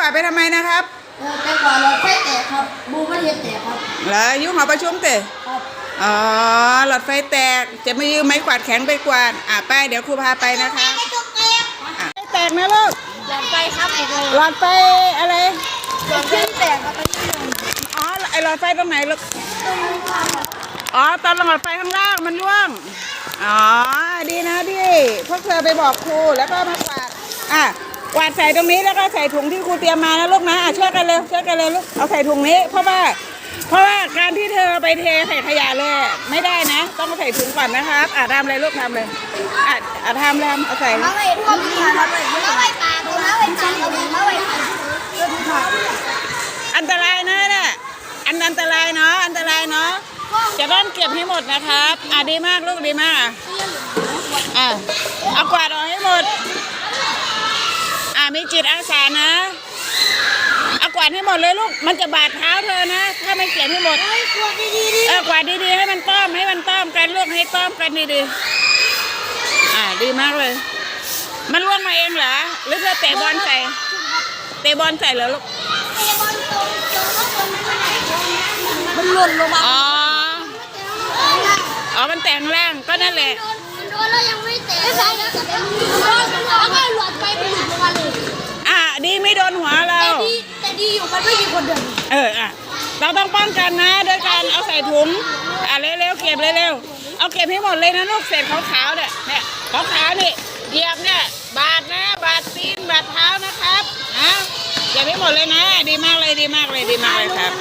กวาดไปทำไมนะครับเออแต่ก่อนเราแค่แตกครับ บูมไม่เทียแตกครับเหรอยุ่งหอประชุมเตะครับอ๋อหลอดไฟแตกจะไม่ยืมไม้กวาดแข็งไปกวาดอะไปเดี๋ยวครูพาไปนะคะอะไม่แตกนะลูกหลอดไฟครับไอ้เลยหลอดไฟอะไรหลอดไฟแตกครับไปที่หนึ่งอ๋อไอหลอดไฟตรงไหนลูกตรงนี้ครับอ๋อตอนหลอดไฟข้างล่างมันร่วงอ๋อดีนะดีพวกเธอไปบอกครูแล้วก็มากวาดอะก วาดใส่ตรงนี้แล้วก็ใส่ถุงที่ครูเตรียมมานะลูกนะอะช่วยกันเร็วช่วยกันเร็วลูกเอาใส่ถุงนี้ เพราะว่า เพราะว่าการที่เธอไปเทใส่ขยะเลย ไม่ได้นะ ต้องใส่ถุงก่อนนะครับอะทำเลยลูกทำเลยอะอะทำเลยเอาใส่มาไว้พวกนี้ครับมาไว้ปลาดูมาไว้ปลาดูมาไว้ปลาอันตรายนะเนี่ยอันอันตรายเนาะอันตรายเนาะจะต้องเก็บให้หมดนะครับ อะดีมากลูกดีมากอะอะเอากวาดออกให้หมดอะมี จิตอาสานะ เอากวาดให้หมดเลยลูก มันจะบาดเท้าเธอนะ ถ้าไม่เก็บให้หมดไอ้ขวดดีๆดิเออกวาดดีๆให้มันต้อมให้มันต้อมกันลูกให้ต้อมกันดีๆอะดีมากเลย มันล่วงมาเองเหรอ หรือเธอเตะบอลใส่ เตะบอลใส่เหรอลูกเตะบอลตรงตรงข้างบนมันไหนมันหล่นลงมาอ๋อ อ๋อ มันแต่งร่างก็นั่นแหละมันโดนแล้วยังไม่เตะไม่ใช่แล้วแต่มันโดนมันแล้วก็หล ไม่มีคนเดินเอออะเราต้องป้องกันนะโดยการเอาใส่ถุงอะเร็วๆเก็บเร็วๆเอาเก็บให้หมดเลยนะลูกเศษขาวๆเนี่ยเนี่ยขาวๆนี่เหยียบเนี่ยบาดนะ บาดตีนบาดเท้านะครับนะเก็บให้หมดเลยนะ ดีมากเลยดีมากเลยดีมากเลยครับ